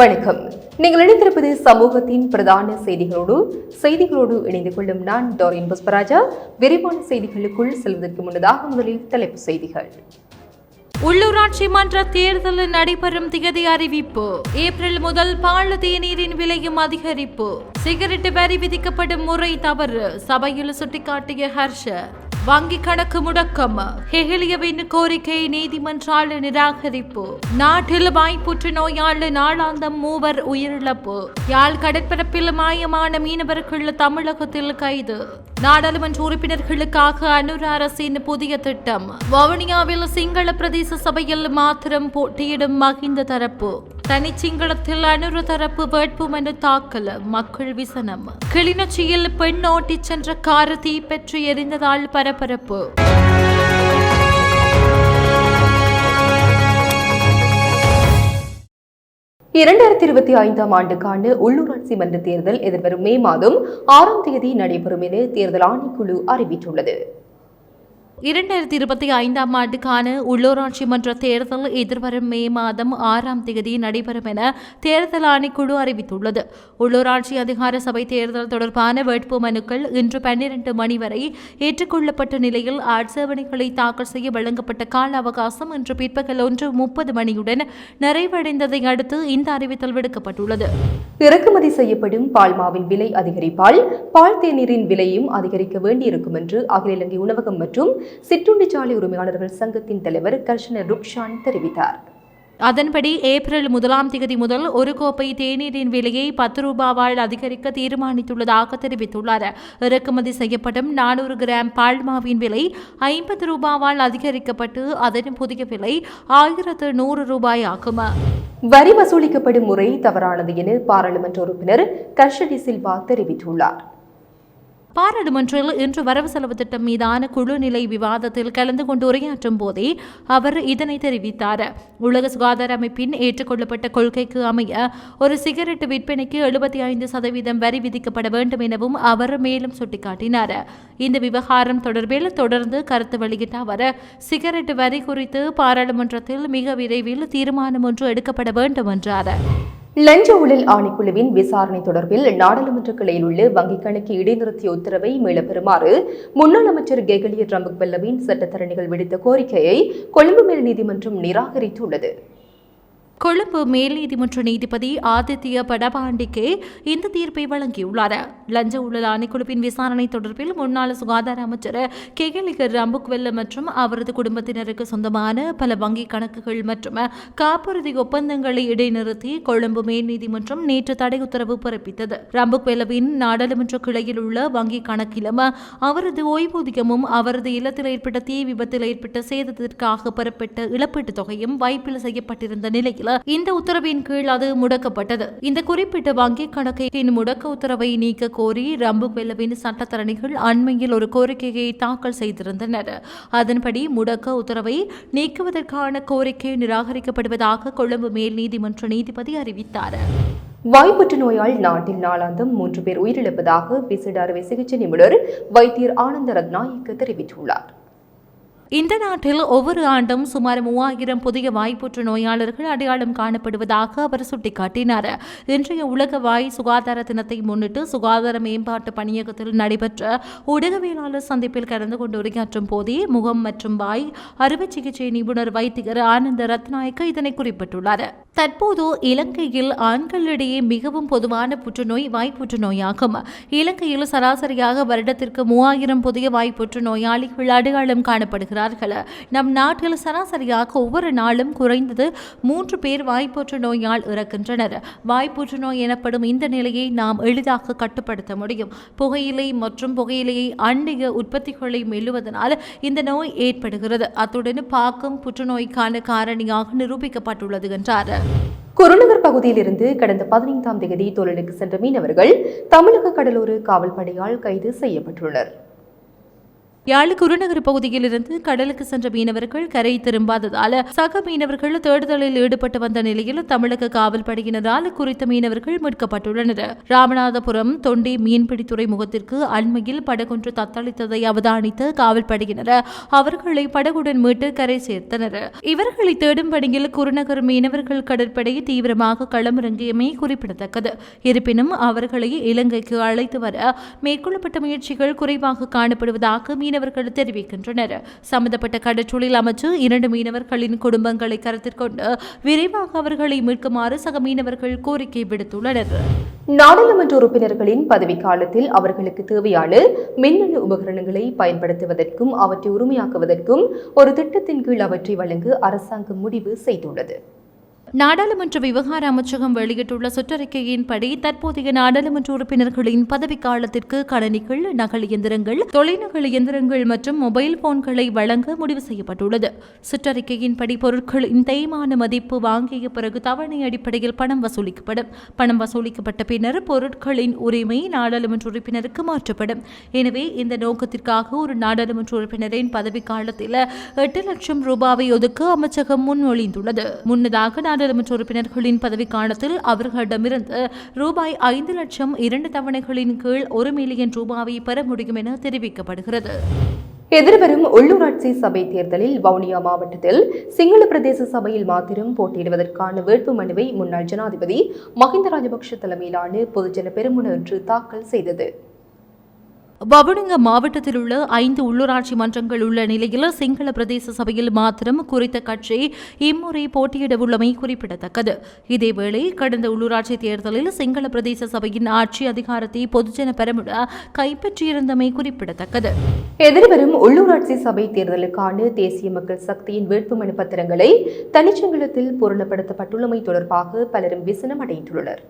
வணக்கம். நீங்கள் இணைந்திருப்பது சமூகத்தின் பிரதான செய்திகளோடு செய்திகளோடு இணைந்து கொள்ளும் நான் டோரின் புஷ்பராஜா. விரிவான செய்திகளுக்குள் செல்வதற்கு முன்னதாக முதலில் தலைப்பு செய்திகள். உள்ளூராட்சி மன்ற தேர்தல் நடைபெறும் திகதி அறிவிப்பு. ஏப்ரல் முதல் பால் தேநீரின் விலையும் அதிகரிப்பு. சிகரெட் வரி விதிக்கப்படும் முறை தவறு. சபையில் சுட்டிக்காட்டிய ஹர்ஷ. வங்கி கணக்கு முடக்கம். ஹெகிலியவின் கோரிக்கை நீதிமன்றால் நிராகரிப்பு. நாட்டில் வாய்ப்புற்று நோயால் நாளாந்தம் மூவர் உயிரிழப்பு. யாழ் கடற்பரப்பில் மாயமான மீனவர்கள் தமிழகத்தில் கைது. நாடாளுமன்ற உறுப்பினர்களுக்காக அனுர அரசின் புதிய திட்டம். வவுனியாவில் சிங்கள பிரதேச சபையில் மாத்திரம் போட்டியிடும் மகிந்த தரப்பு. தனிச்சிங்களத்தில் அனுர தரப்பு வேட்புமனு தாக்கல் மக்கள் விசனம். கிளிநொச்சியில் பெண் ஓட்டிச் சென்ற கார் தீப்பற்றி எரிந்ததால் பரபரப்பு. இரண்டாயிரத்தி இருபத்தி ஐந்தாம் ஆண்டுக்கான உள்ளூராட்சி மன்ற தேர்தல் எதிர்வரும் மே மாதம் ஆறாம் தேதி நடைபெறும் என தேர்தல் ஆணைக்குழு அறிவித்துள்ளது. இரண்டாயிரத்தி இருபத்தி ஐந்தாம் ஆண்டுக்கான உள்ளூராட்சி மன்ற தேர்தல் எதிர்வரும் மே மாதம் ஆறாம் தேதி நடைபெறும் என தேர்தல் ஆணைக்குழு அறிவித்துள்ளது. உள்ளூராட்சி அதிகார சபை தேர்தல் தொடர்பான வேட்பு மனுக்கள் இன்று பன்னிரண்டு மணி வரை ஏற்றுக்கொள்ளப்பட்ட நிலையில் ஆட்சேபனைகளை தாக்கல் செய்ய வழங்கப்பட்ட கால அவகாசம் இன்று பிற்பகல் ஒன்று முப்பது மணியுடன் நிறைவடைந்ததை அடுத்து இந்த அறிவித்தல் விடுக்கப்பட்டுள்ளது. இறக்குமதி செய்யப்படும் பால்மாவின் விலை அதிகரிப்பால் பால் தேநீரின் விலையும் அதிகரிக்க வேண்டியிருக்கும் என்று அகில இலங்கை உணவகம் மற்றும் சிற்றுண்டிச்சாலை உரிமையாளர்கள் சங்கத்தின் தலைவர் கர்ஷனர் ருக்ஷான் தெரிவித்தார். அதன்படி ஏப்ரல் முதலாம் தேதி முதல் ஒரு கோப்பை தேநீரின் விலையை பத்து ரூபாவால் அதிகரிக்க தீர்மானித்துள்ளதாக தெரிவித்துள்ளார். இறக்குமதி செய்யப்படும் நானூறு கிராம் பால்மாவின் விலை ஐம்பது ரூபாவால் அதிகரிக்கப்பட்டு அதன் புதிய விலை ஆயிரத்து நூறு ரூபாய் ஆகும் வரி வசூலிக்கப்படும் முறை தவறானது என பாராளுமன்ற உறுப்பினர் கர்ஷடி சில்வா தெரிவித்துள்ளார். பாராளுமன்றில் இன்று வரவு செலவு திட்டம் மீதான குழு நிலை விவாதத்தில் கலந்து கொண்டு உரையாற்றும் போதே அவர் இதனை தெரிவித்தார். உலக சுகாதார அமைப்பின் ஏற்றுக்கொள்ளப்பட்ட கொள்கைக்கு அமைய ஒரு சிகரெட் விற்பனைக்கு எழுபத்தி ஐந்து சதவீதம் வரி விதிக்கப்பட வேண்டும் எனவும் அவர் மேலும் சுட்டிக்காட்டினார். இந்த விவகாரம் தொடர்பில் தொடர்ந்து கருத்து வெளியிட்ட அவர் சிகரெட் வரி குறித்து பாராளுமன்றத்தில் மிக விரைவில் தீர்மானம் ஒன்று எடுக்கப்பட வேண்டும் என்றார். லஞ்ச ஊழல் ஆணைக்குழுவின் விசாரணை தொடர்பில் நாடாளுமன்ற கிளையில் உள்ள வங்கிக் கணக்கு இடைநிறுத்திய உத்தரவை மீளப் பெறுமாறு முன்னாள் அமைச்சர் கெகலிய ரம்புக் பல்லவின் சட்டத்தரணிகள் விடுத்த கோரிக்கையை கொழும்பு மேல் நீதிமன்றம் நிராகரித்துள்ளது. கொழும்பு மேல் நீதிமன்ற நீதிபதி ஆதித்ய படபாண்டிக்கு இந்த தீர்ப்பை வழங்கியுள்ளார். லஞ்ச ஊழல் ஆணைக்குழுவின் விசாரணை தொடர்பில் முன்னாள் சுகாதார அமைச்சர் கெகலிகர் ரம்புக்வெல்ல மற்றும் அவரது குடும்பத்தினருக்கு சொந்தமான பல வங்கிக் கணக்குகள் மற்றும் காப்புறுதி ஒப்பந்தங்களை இடைநிறுத்தி கொழும்பு மேல் நீதிமன்றம் நேற்று தடை உத்தரவு பிறப்பித்தது. ரம்புக்வெல்லவின் நாடாளுமன்ற கிளையில் உள்ள வங்கிக் கணக்கிலும் அவரது ஓய்வூதியமும் அவரது இல்லத்தில் ஏற்பட்ட தீ விபத்தில் ஏற்பட்ட சேதத்திற்காக பெறப்பட்ட இழப்பீட்டுத் தொகையும் வைப்பில் செய்யப்பட்டிருந்த நிலையில் இந்த உத்தரவின் கீழ் அது முடக்கப்பட்டது. இந்த குறிப்பிட்ட வங்கி கணக்கின் முடக்க உத்தரவை நீக்க கோரி ரம்புக்வெல்லவின் சட்டத்தரணிகள் அண்மையில் ஒரு கோரிக்கையை தாக்கல் செய்திருந்தனர். அதன்படி முடக்க உத்தரவை நீக்குவதற்கான கோரிக்கை நிராகரிக்கப்படுவதாக கொழும்பு மேல் நீதிமன்ற நீதிபதி அறிவித்தார். வாய்ப்புற்று நோயால் நாட்டில் நாளாந்தம் மூன்று பேர் உயிரிழப்பதாக விசிட அறுவை சிகிச்சை நிபுணர் வைத்தியர் ஆனந்த ரத்நாயக்க தெரிவித்துள்ளார். இந்த நாட்டில் ஒவ்வொரு ஆண்டும் சுமார் மூவாயிரம் புதிய வாய்ப்புற்று நோயாளர்கள் அடையாளம் காணப்படுவதாக அவர் சுட்டிக்காட்டினார். இன்றைய உலக வாய் சுகாதார தினத்தை முன்னிட்டு சுகாதார மேம்பாட்டு பணியகத்தில் நடைபெற்ற ஊடகவியலாளர் சந்திப்பில் கலந்து கொண்டு உரையாற்றும் போதே முகம் மற்றும் வாய் அறுவை சிகிச்சை நிபுணர் வைத்தியர் ஆனந்த ரத்நாயக்க இதனை குறிப்பிட்டுள்ளார். தற்போது இலங்கையில் ஆண்களிடையே மிகவும் பொதுவான புற்றுநோய் வாய்ப்புற்றுநோயாகும். இலங்கையில் சராசரியாக வருடத்திற்கு மூவாயிரம் புதிய வாய் புற்றுநோயாளிகள் அடையாளம் காணப்படுகிறார்கள். நம் நாட்டில் சராசரியாக ஒவ்வொரு நாளும் குறைந்தது மூன்று பேர் வாய்ப்புற்று நோயால் இறக்கின்றனர். வாய்ப்புற்று நோய் எனப்படும் இந்த நிலையை நாம் எளிதாக கட்டுப்படுத்த முடியும். புகையிலை மற்றும் புகையிலையை அண்டிய உற்பத்திகளை மெல்லுவதனால் இந்த நோய் ஏற்படுகிறது. அத்துடன் பாக்கும் புற்றுநோய்க்கான காரணியாக நிரூபிக்கப்பட்டுள்ளது என்றார். குருநகர் பகுதியிலிருந்து கடந்த பதினைந்தாம் தேதி தொழிலுக்கு சென்ற மீனவர்கள் தமிழக கடலோர காவல்படையால் கைது செய்யப்பட்டுள்ளனர். யாழ் குருநகர் பகுதியிலிருந்து கடலுக்கு சென்ற மீனவர்கள் கரை திரும்பாததால் சக மீனவர்கள் தேடுதலில் ஈடுபட்டு வந்த நிலையில் தமிழக காவல் படையினரால் குறித்த மீனவர்கள் மீட்கப்பட்டுள்ளனர். ராமநாதபுரம் தொண்டி மீன்பிடி துறைமுகத்திற்கு அண்மையில் படகொன்று தத்தளித்ததை அவதானித்த காவல் படையினர் அவர்களை படகுடன் மீட்டு கரை சேர்த்தனர். இவர்களை தேடும் பணியில் குருநகர் மீனவர்கள் கடற்படை தீவிரமாக களமிறங்கியமே குறிப்பிடத்தக்கது. இருப்பினும் அவர்களை இலங்கைக்கு அழைத்து வர மேற்கொள்ளப்பட்ட முயற்சிகள் குறைவாக காணப்படுவதாக மீனவர்கள் தெரிவிக்கின்றனர். சம்பந்தப்பட்ட கடற்றொழில் அமைச்சு இரண்டு மீனவர்களின் குடும்பங்களை கருத்தில் கொண்டு விரைவாக அவர்களை மீட்குமாறு சக மீனவர்கள் கோரிக்கை விடுத்துள்ளனர். நாடாளுமன்ற உறுப்பினர்களின் பதவிக்காலத்தில் அவர்களுக்கு தேவையான மின்னணு உபகரணங்களை பயன்படுத்துவதற்கும் அவற்றை உரிமையாக்குவதற்கும் ஒரு திட்டத்தின் கீழ் அவற்றை வழங்க அரசாங்கம் முடிவு செய்துள்ளது. நாடாளுமன்ற விவகார அமைச்சகம் வெளியிட்டுள்ள சுற்றறிக்கையின்படி தற்போதைய நாடாளுமன்ற உறுப்பினர்களின் பதவிக்காலத்திற்கு கணனிகள் நகல் இயந்திரங்கள் தொலைநகல் இயந்திரங்கள் மற்றும் மொபைல் போன்களை வழங்க முடிவு செய்யப்பட்டுள்ளது. சுற்றறிக்கையின்படி பொருட்களின் தேய்மான மதிப்பு வாங்கிய பிறகு தவணை அடிப்படையில் பணம் வசூலிக்கப்படும். பணம் வசூலிக்கப்பட்ட பின்னர் பொருட்களின் உரிமை நாடாளுமன்ற உறுப்பினருக்கு மாற்றப்படும். எனவே இந்த நோக்கத்திற்காக ஒரு நாடாளுமன்ற உறுப்பினரின் பதவிக்காலத்தில் எட்டு லட்சம் ரூபாவை ஒதுக்க அமைச்சகம் முன்மொழிந்துள்ளது. முன்னதாக நாடாளுமன்ற உறுப்பினர்களின் பதவிக்காலத்தில் அவர்களிடமிருந்து ரூபாய் ஐந்து லட்சம் இரண்டு தவணைகளின் கீழ் ஒரு மில்லியன் ரூபாவை பெற முடியும் என தெரிவிக்கப்படுகிறது. எதிர்வரும் உள்ளூராட்சி சபை தேர்தலில் வவுனியா மாவட்டத்தில் சிங்கள பிரதேச சபையில் மாத்திரம் போட்டியிடுவதற்கான வேட்பு மனுவை முன்னாள் ஜனாதிபதி மஹிந்த ராஜபக்ஷ தலைமையிலான பொதுஜன பெருமுன இன்று தாக்கல் செய்தது. வவுனிங்க மாவட்டத்தில் உள்ள ஐந்து உள்ளூராட்சி மன்றங்கள் உள்ள நிலையில் சிங்கள பிரதேச சபையில் மாத்திரம் குறித்த கட்சி இம்முறை போட்டியிட உள்ளமை குறிப்பிடத்தக்கது. இதேவேளை கடந்த உள்ளூராட்சி தேர்தலில் சிங்கள பிரதேச சபையின் ஆட்சி அதிகாரத்தை பொதுஜன பெரமுட கைப்பற்றியிருந்தமை குறிப்பிடத்தக்கது. எதிர்வரும் உள்ளூராட்சி சபை தேர்தலுக்கான தேசிய மக்கள் சக்தியின் வேட்புமனு பத்திரங்களை தனிச்சங்கலத்தில் பூரணப்படுத்தப்பட்டுள்ளமை தொடர்பாக பலரும் விசனம் அடைந்துள்ளனர்.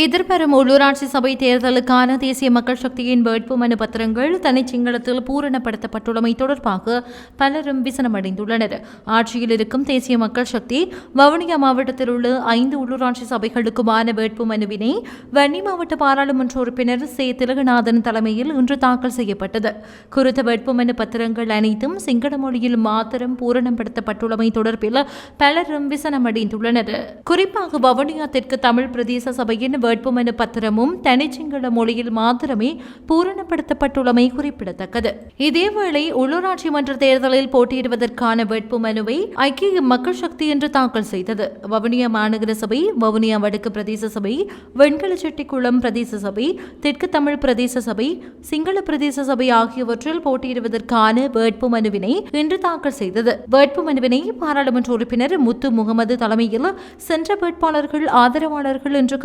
எதிர்வரும் உள்ளூராட்சி சபை தேர்தலுக்கான தேசிய மக்கள் சக்தியின் வேட்புமனு பத்திரங்கள் தனிச்சிங்களத்தில் பூரணப்படுத்தப்பட்டுள்ளமை தொடர்பாக பலரும் விசனமடைந்துள்ளனர். ஆட்சியில் இருக்கும் தேசிய மக்கள் சக்தி வவுனியா மாவட்டத்தில் உள்ள ஐந்து உள்ளூராட்சி சபைகளுக்குமான வேட்புமனுவினை வன்னி மாவட்ட பாராளுமன்ற உறுப்பினர் சே. திலகநாதன் தலைமையில் இன்று தாக்கல் செய்யப்பட்டது. குறித்த வேட்புமனு பத்திரங்கள் அனைத்தும் சிங்கள மொழியில் மாத்திரம் பூரணப்படுத்தப்பட்டுள்ளமை தொடர்பில் பலரும் விசனமடைந்துள்ளனர். குறிப்பாக வவுனியா தெற்கு தமிழ் பிரதேச சபையின் வேட்புமனு பத்திரமும் தனிச்சிங்கள மொழியில் மாத்திரமே பூரணப்படுத்தப்பட்டுள்ளமை குறிப்பிடத்தக்கது. இதேவேளை உள்ளூராட்சி மன்ற தேர்தலில் போட்டியிடுவதற்கான வேட்புமனுவை ஐக்கிய மக்கள் சக்தி என்று தாக்கல் செய்தது. வவுனியா மாநகர சபை வவுனியா வடக்கு பிரதேச சபை வெண்கலச்செட்டிக்குளம் பிரதேச சபை தெற்கு தமிழ் பிரதேச சபை சிங்கள பிரதேச சபை ஆகியவற்றில் போட்டியிடுவதற்கான வேட்புமனுவினை இன்று தாக்கல் செய்தது. வேட்புமனுவினை பாராளுமன்ற உறுப்பினர் முத்து முகமது தலைமையில் சென்ற வேட்பாளர்கள் ஆதரவாளர்கள் என்று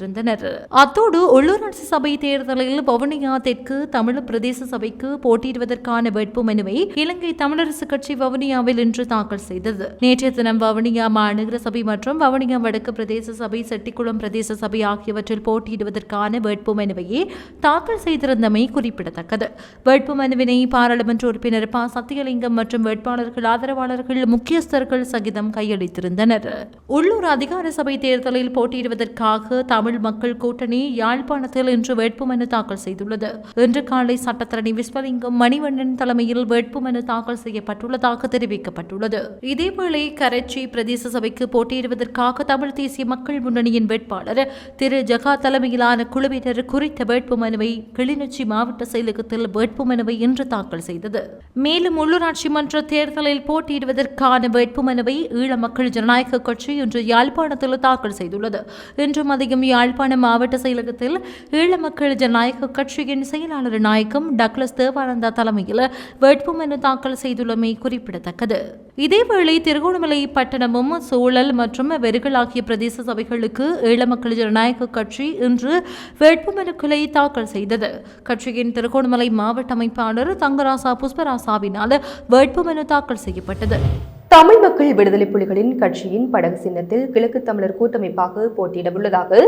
கையளித்திருந்தனர் அத்தோடு உள்ளூராட்சி சபை தேர்தலில் வவுனியா தெற்கு தமிழ் பிரதேச சபைக்கு போட்டியிடுவதற்கான வேட்புமனுவை இலங்கை தமிழரசு கட்சி வவுனியாவில் இன்று தாக்கல் செய்தது. நேற்றைய தினம் வவுனியா மாநகர சபை மற்றும் வவுனியா வடக்கு பிரதேச சபை செட்டிக்குளம் பிரதேச சபை ஆகியவற்றில் போட்டியிடுவதற்கான வேட்புமனுவையே தாக்கல் செய்திருந்தமை குறிப்பிடத்தக்கது. வேட்புமனுவினை பாராளுமன்ற உறுப்பினர் ப. சத்தியலிங்கம் மற்றும் வேட்பாளர்கள் ஆதரவாளர்கள் முக்கியஸ்தர்கள் சகிதம் கையளித்திருந்தனர். உள்ளூர் அதிகார சபை தேர்தலில் போட்டியிடுவதற்காக தமிழ் மக்கள் கூட்டணி யாழ்ப்பாணத்தில் இன்று வேட்புமனு தாக்கல் செய்துள்ளது. இன்று காலை சட்டத்தரணி விஸ்வலிங்கம் மணிவண்ணன் தலைமையில் வேட்புமனு தாக்கல் செய்யப்பட்டுள்ளதாக தெரிவிக்கப்பட்டுள்ளது. இதேவேளை கரைச்சி பிரதேச சபைக்கு போட்டியிடுவதற்காக தமிழ் தேசிய மக்கள் முன்னணியின் வேட்பாளர் திரு ஜகா தலைமையிலான குழுவினர் குறித்த வேட்புமனுவை கிளிநொச்சி மாவட்ட செயலகத்தில் வேட்புமனுவை இன்று தாக்கல் செய்தது. மேலும் உள்ளூராட்சி மன்ற தேர்தலில் போட்டியிடுவதற்கான வேட்புமனுவை ஈழ மக்கள் ஜனநாயக கட்சி இன்று யாழ்ப்பாணத்தில் தாக்கல் செய்துள்ளது. இன்று மதியம் யாழ்ப்பாணம் மாவட்ட செயலகத்தில் ஈழ மக்கள் ஜனநாயக கட்சியின் செயலாளர் நாயகம் டக்ளஸ் தேவானந்தா தலைமையில் வேட்புமனு தாக்கல் செய்துள்ளமை குறிப்பிடத்தக்கது. இதேவேளை திருகோணமலை பட்டணமும் சூழல் மற்றும் வெறுகள் ஆகிய பிரதேச சபைகளுக்கு ஈழ மக்கள் ஜனநாயக கட்சி இன்று வேட்புமனுக்களை தாக்கல் செய்தது. கட்சியின் திருகோணமலை மாவட்ட அமைப்பாளர் தங்கராசா புஷ்பராசாவினால் வேட்புமனு தாக்கல் செய்யப்பட்டது. தமிழ் மக்கள் விடுதலை புலிகளின் கட்சியின் படகு சின்னத்தில் கிழக்கு தமிழர் கூட்டமைப்பாக போட்டியிட உள்ளதாக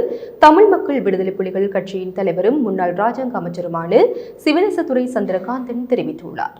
தமிழ் மக்கள் விடுதலை புலிகள் கட்சியின் தலைவரும் முன்னாள் ராஜாங்க அமைச்சருமான சிவனேசதுரை சந்திரகாந்தன் தெரிவித்துள்ளார்.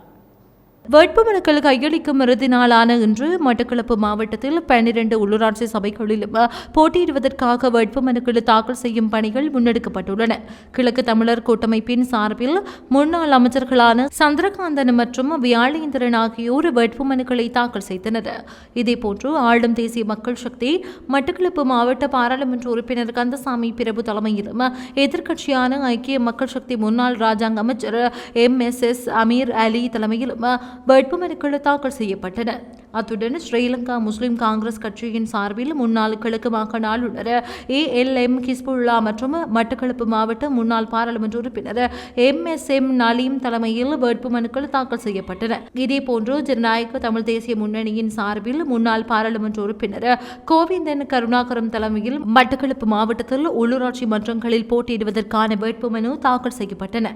வேட்புமனுக்கள் கையளிக்கும் இறுதி நாளான இன்று மட்டக்களப்பு மாவட்டத்தில் பன்னிரண்டு உள்ளூராட்சி சபைகளிலும் போட்டியிடுவதற்காக வேட்புமனுக்கள் தாக்கல் செய்யும் பணிகள் முன்னெடுக்கப்பட்டுள்ளன. கிழக்கு தமிழர் கூட்டமைப்பின் சார்பில் முன்னாள் அமைச்சர்களான சந்திரகாந்தன் மற்றும் வியாழேந்திரன் ஆகியோர் வேட்புமனுக்களை தாக்கல் செய்தனர். இதேபோன்று ஆளும் தேசிய மக்கள் சக்தி மட்டக்களப்பு மாவட்ட பாராளுமன்ற உறுப்பினர் கந்தசாமி பிரபு தலைமையிலும் எதிர்க்கட்சியான ஐக்கிய மக்கள் சக்தி முன்னாள் ராஜாங்க அமைச்சர் M S S Ameer Ali தலைமையிலும் வேட்புமனுக்கள் தாக்கல் செய்யப்பட்டன. அத்துடன் ஸ்ரீலங்கா முஸ்லிம் காங்கிரஸ் கட்சியின் சார்பில் முன்னாள் கிழக்கு மாகாண ஆளுநர் ஏ எல் எம் கிஸ்புல்லா மற்றும் மட்டக்களப்பு மாவட்ட முன்னாள் பாராளுமன்ற உறுப்பினர் எம் எஸ் எம் நலீம் தலைமையில் வேட்புமனுக்கள் தாக்கல் செய்யப்பட்டன. இதேபோன்று ஜனநாயக தமிழ் தேசிய முன்னணியின் சார்பில் முன்னாள் பாராளுமன்ற உறுப்பினர் கோவிந்தன் கருணாகரம் தலைமையில் மட்டக்களப்பு மாவட்டத்தில் உள்ளூராட்சி மன்றங்களில் போட்டியிடுவதற்கான வேட்புமனு தாக்கல் செய்யப்பட்டன.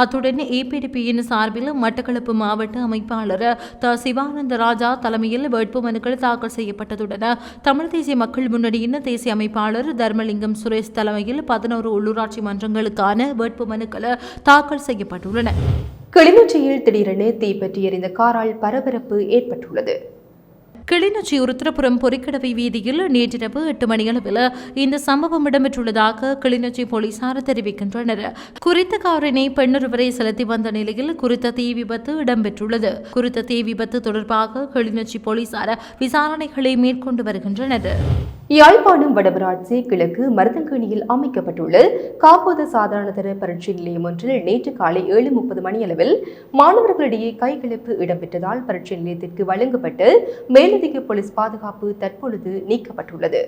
அத்துடன் ஏபிடிபியின் சார்பில் மட்டக்களப்பு மாவட்ட அமைப்பாளர் த. சிவானந்த ராஜா தலைமையில் வேட்புமனுக்கள் தாக்கல் செய்யப்பட்டதுடன் தமிழ் தேசிய மக்கள் முன்னணியின் தேசிய அமைப்பாளர் தர்மலிங்கம் சுரேஷ் தலைமையில் பதினோரு உள்ளூராட்சி மன்றங்களுக்கான வேட்புமனுக்கள் தாக்கல் செய்யப்பட்டுள்ளன. கிளிநொச்சியில் திடீரென தீப்பற்றி எறிந்த காரால் பரபரப்பு ஏற்பட்டுள்ளது. கிளிநொச்சி உருத்திரபுரம் பொறிக்கடவை வீதியில் நேற்றிரவு எட்டு மணியளவில் இந்த சம்பவம் இடம்பெற்றுள்ளதாக கிளிநொச்சி போலீசார் தெரிவிக்கின்றனர். குறித்த காரினை பெண்ணொருவரை செலுத்தி வந்த நிலையில் குறித்த தீ விபத்து இடம்பெற்றுள்ளது. குறித்த தீ விபத்து தொடர்பாக கிளிநொச்சி போலீசார் விசாரணைகளை மேற்கொண்டு வருகின்றனர். யாழ்ப்பாணம் வடபராட்சி கிழக்கு மருதங்கேணியில் அமைக்கப்பட்டுள்ள காப்போது சாதாரணதர பரீட்சை நிலையம் ஒன்றில் நேற்று காலை ஏழு முப்பது மணியளவில் மாணவர்களிடையே கைகலப்பு இடம்பெற்றதால் பரீட்சை நிலையத்திற்கு வழங்கப்பட்டு மேலதிக போலீஸ் பாதுகாப்பு தற்பொழுது நீக்கப்பட்டுள்ளது.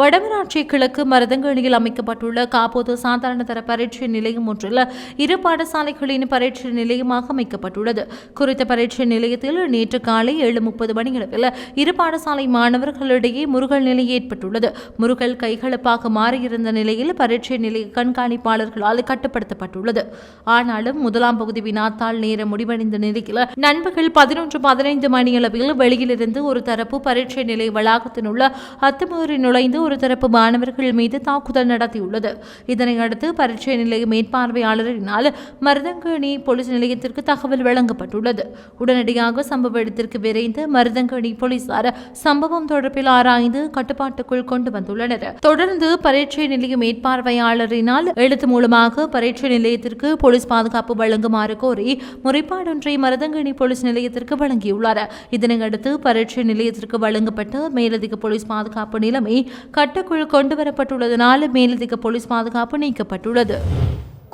வடமராட்சி கிழக்கு மருதங்கணியில் அமைக்கப்பட்டுள்ள காப்போது சாதாரண தர பரீட்சை நிலையம் ஒன்றில் இரு பாடசாலைகளின் பரீட்சை நிலையமாக அமைக்கப்பட்டுள்ளது. குறித்த பரீட்சை நிலையத்தில் நேற்று காலை ஏழு முப்பது மணியளவில் இரு பாடசாலை மாணவர்களிடையே முருகல் நிலை ஏற்பட்டுள்ளது. முருகல் கைகலப்பாக மாறியிருந்த நிலையில் பரீட்சை நிலைய கண்காணிப்பாளர்களால் கட்டுப்படுத்தப்பட்டுள்ளது. ஆனாலும் முதலாம் பகுதி வினாத்தாள் நேரம் முடிவடைந்த நிலையில் நண்பர்கள் பதினொன்று பதினைந்து மணியளவில் வெளியிலிருந்து ஒரு தரப்பு பரீட்சை நிலை வளாகத்தினுள்ள அத்துமீறி நுழைந்து ஒரு தரப்பு மாணவர்கள் மீது தாக்குதல் நடத்தியுள்ளது. இதனையடுத்து பரீட்சை நிலைய மேற்பார்வையாளரினால் மருதங்கணி போலீஸ் நிலையத்திற்கு தகவல் வழங்கப்பட்டுள்ளது. உடனடியாக சம்பவ இடத்திற்கு விரைந்து மருதங்கணி போலீசார் சம்பவம் தொடர்பில் ஆராய்ந்து கட்டுப்பாட்டுக்குள் கொண்டு வந்துள்ளனர். தொடர்ந்து பரீட்சை நிலைய மேற்பார்வையாளரினால் எழுத்து மூலமாக பரீட்சை நிலையத்திற்கு போலீஸ் பாதுகாப்பு வழங்குமாறு கோரி முறைப்பாடொன்றை மருதங்கணி போலீஸ் நிலையத்திற்கு வழங்கியுள்ளார். இதனையடுத்து பரீட்சை நிலையத்திற்கு வழங்கப்பட்ட மேலதிக போலீஸ் பாதுகாப்பு நிலைமை கட்டுக்குள் கொண்டுவரப்பட்டுள்ளதனால் மேலதிக போலீஸ் பாதுகாப்பு நீக்கப்பட்டுள்ளது.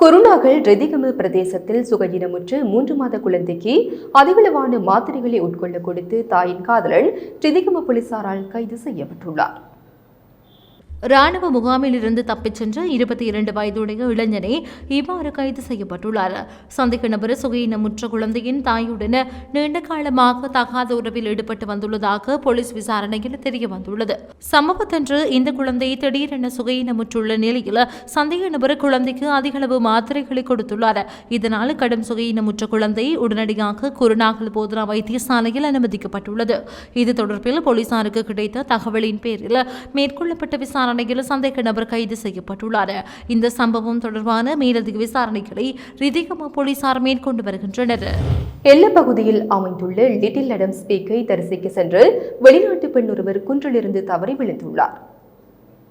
கொரோனாக்கள் ரெதிகம பிரதேசத்தில் சுகஜினமுற்று மூன்று மாத குழந்தைக்கு அதிகளவான மாத்திரைகளை உட்கொள்ள கொடுத்து தாயின் காதலன் ரெதிகம போலீசாரால் கைது செய்யப்பட்டுள்ளார். ராணுவ முகாமில் இருந்து தப்பிச் சென்ற இருபத்தி இரண்டு வயதுடைய இளைஞனே இவ்வாறு கைது செய்யப்பட்டுள்ளார். சந்தேக நபர் சுகையினமுற்ற குழந்தையின் தாயுடன் நீண்ட காலமாக தகாத உறவில் ஈடுபட்டு வந்துள்ளதாக போலீஸ் விசாரணையில் தெரிய வந்துள்ளது. சம்பவத்தன்று இந்த குழந்தை திடீரென சுகையினமுற்றுள்ள நிலையில் சந்தேக நபர் குழந்தைக்கு அதிகளவு மாத்திரைகளை கொடுத்துள்ளார். இதனால் கடும் சுகையினமுற்ற குழந்தை உடனடியாக குருநாகல் போதனா வைத்தியசாலையில் அனுமதிக்கப்பட்டுள்ளது. இது தொடர்பில் போலீசாருக்கு கிடைத்த தகவலின் பேரில் மேற்கொள்ளப்பட்ட விசாரணை விசாரணையில் சந்தேக நபர் கைது செய்யப்பட்டுள்ளார். இந்த சம்பவம் தொடர்பான மேலதிக விசாரணைகளை ரிதிகமா போலீசார் மேற்கொண்டு வருகின்றனர். எல்ல பகுதியில் அமைந்துள்ள லிட்டில் அடம் ஸ்பீக்கை தரிசிக்க சென்று வெளிநாட்டு பெண் ஒருவர் குன்றிலிருந்து தவறி விழுந்துள்ளார்.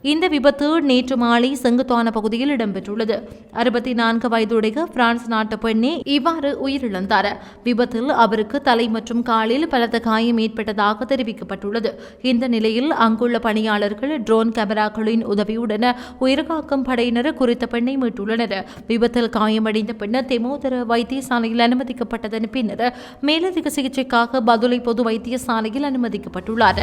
இந்த விபத்து நேற்று மாலை செங்குத்தான பகுதியில் இடம்பெற்றுள்ளது. அறுபத்தி நான்கு வயதுடைய பிரான்ஸ் நாட்டு பெண்ணே இவ்வாறு உயிரிழந்தார். விபத்தில் அவருக்கு தலை மற்றும் காலில் பலத்த காயம் ஏற்பட்டதாக தெரிவிக்கப்பட்டுள்ளது. இந்த நிலையில் அங்குள்ள பணியாளர்கள் ட்ரோன் கேமராக்களின் உதவியுடன் உயிர்காக்கும் படையினர் குறித்த பெண்ணை மீட்டுள்ளனர். விபத்தில் காயமடைந்த பின்னர் தெமோதர வைத்தியசாலையில் அனுமதிக்கப்பட்டதன் பின்னர் மேலதிக சிகிச்சைக்காக பதுளை பொது வைத்தியசாலையில் அனுமதிக்கப்பட்டுள்ளார்.